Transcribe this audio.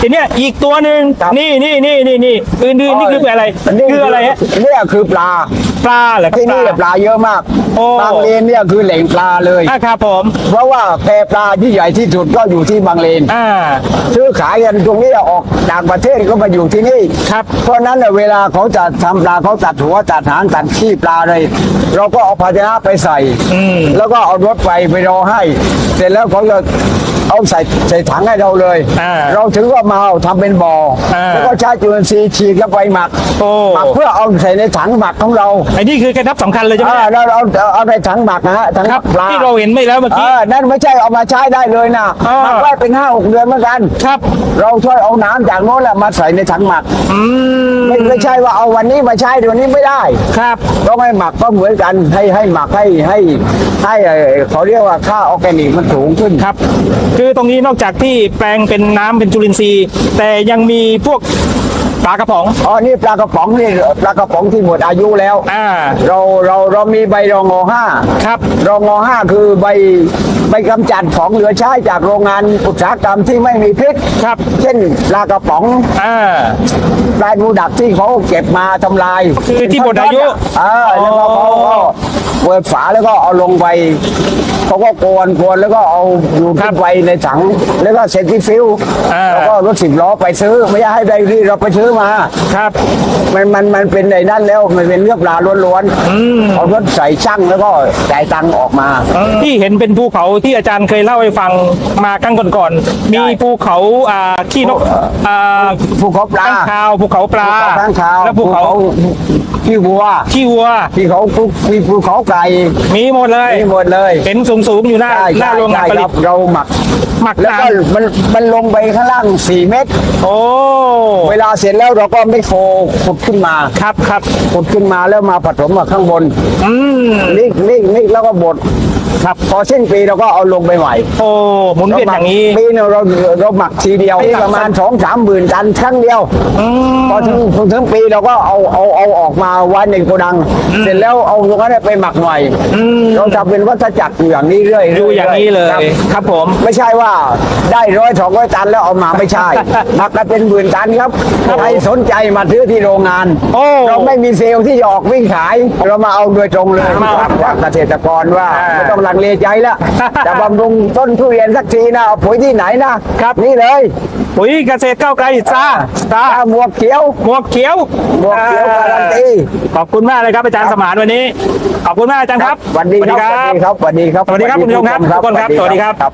ทีเนี้ยอีกตัวหนึ่งครับนี่นี่นี่นี่นี่อื่นๆนี่คืออะไร คืออะไรฮะเนี่ยคือปลา ปลาเหรอครับที่นี่ปลาปลาเยอะมาก โอ้บางเลนเนี่ยคือแหล่งปลาเลย อะครับผม เพราะว่าแพปลาที่ใหญ่ที่สุดก็อยู่ที่บางเลน อ่า ซื้อขายกันตรงนี้ออกต่างประเทศก็มาอยู่ที่นี่ครับเพราะฉะนั้นเนี่ยเวลาเขาจะทำปลาเขาตัดหัวตัดหางตัดขี้ปลาเลย เราก็เอาภาชนะไปใส่อืม แล้วก็เอารถไปไปรอให้ เสร็จแล้วเขาจะเอาใส่ใส่ถังให้เราเลย อ่าเราถึงก็มาเอาทำเป็นบ่ออา แล้วก็ใช้จุลินทรีย์ฉีดแล้วไปหมักโอ้หมักเพื่อเอาใส่ในถังหมักของเรา ไอ้นี่คือเคล็ดลับสำคัญเลยใช่ไหมอ่าแล้วเราเอาเอาในถังหมักนะฮะถังคหรัมับกปลาที่เราเห็นไม่แล้วเมื่อเอกี้ อนั่นไม่ใช่เอามาใช้ได้เลยนะอ่า หมักไว้เป็นห้าหกเดือนเหมือนกัน ครับเราช่วยเอาน้ำจากโน้นแหละมาใส่ในถังหมักอืมไม่ไม่ใช่ว่าเอาวันนี้มาใช้เดี๋ยวนี้ไม่ได้ ครับ ต้องให้หมักก็เหมือนกันให้ให้หมักให้ให้ให้เอ่อเขาเรียกว่าค่าออร์แกนิกมันสูงขึ้น ครับ คือตรงนี้นอกจากที่แปลงเป็นน้ำเป็นจุลินทรีย์ แต่ยังมีพวก ปลากระป๋อง อ๋อ นี่ปลากระป๋องนี่ปลากระป๋องที่หมดอายุแล้ว อ่า เราเราเรามีใบรองอห้าครับ รองอห้าคือใบใบกำจัดของเหลือใช้จากโรงงานอุตสาหกรรมที่ไม่มีพิษครับ เช่นปลากระป๋องอ่าปลายมูดักที่เขาเก็บมาทำลายคือที่หมดอายุเออแล้วก็เขาก็เปิดฝาแล้วก็เอาลงไปเขาก็โกนโกนแล้วก็เอาอยู่ครัที่บไปในถัง แล้วก็เซนติฟิลอ่าแล้วก็รถสิบล้อไปซื้อไม่ใช่ให้ไดรี่เราไปซื้อมา ครับ มันมันมันเป็นในนั่นแล้วมันเป็นเลือกปลาล้วนๆเอารถใส่ช่างแล้วก็จ่ายตังค์ออกมา ที่เห็นเป็นภูเขาที่อาจารย์เคยเล่าให้ฟังมากั้งก่อนๆ มีภูเขาอ่าขี้นกอ่าภูเขาปลาข้างคาวภูเขาปลาภูเขาข้างคาวและภูเขาขี้วัวขี้วัว ที่เขาภูมีภูเขาไก่มีหมดเลย มีหมดเลยเห็นสูงๆ อยู่หน้า ใช่หน้าใช่โรงงานใช่ผคลิรัตบเราหมัก หมักแล้วนาก็นมันมันลงไปข้างล่าง 4 เมตร โอ้ เวลาเสร็จแล้วเราก็ไม่โคขุดขึ้นมาครับครับขุดขึ้นมาแล้วมาผสมกับข้างบนอืมนิกนิกนิกแล้วก็บด ครับ พอสิ้นปีเราก็เอาลงไปใหม่โอ้หมุนเวียนอย่างนี้ปีหนึงเราเราหมักทีเดียวปีประมาณสองสามหมื่นตันครั้งเดียวอืมพอถึงถึงถึงปีเราก็เอาเอาเอาออกมาไว้ในโกดัง เสร็จแล้วเอาตรงนั้นไปหมักหน่อยเราจะเป็นวัฏจักรอยู่อย่างนี้เรื่อยๆดูอย่างนี้เลยครับครับผมไม่ใช่ว่าได้ร้อยสองร้อยตันแล้วเอามาไม่ใช่หมักกันเป็นหมื่นตันครับใครสนใจมาซื้อที่โรงงานโอ้เราไม่มีเซลล์ที่จะออกวิ่งขาย เรามาเอาโดยตรงเลยมาครับจากเกษตรกรว่าอ่าไม่ต้องลังเลใจแล้ว จะบำรุงต้นทุเรียนสักทีนะเอาปุ๋ยที่ไหนนะครับนี่เลยปุ๋ยเกษตรก้าวไกลซาซาหมวกเขียวหมวกเขียวหมวกเขียวการันตีขอบคุณมากเลยครับอาจารย์สมานวันนี้ ขอบคุณมากอาจารย์ครับสวัสดีครับสวัสดีครับสวัสดีครับสวัสดีครับคุณผู้ชมครับทุกคนครับสวัสดีครับครับ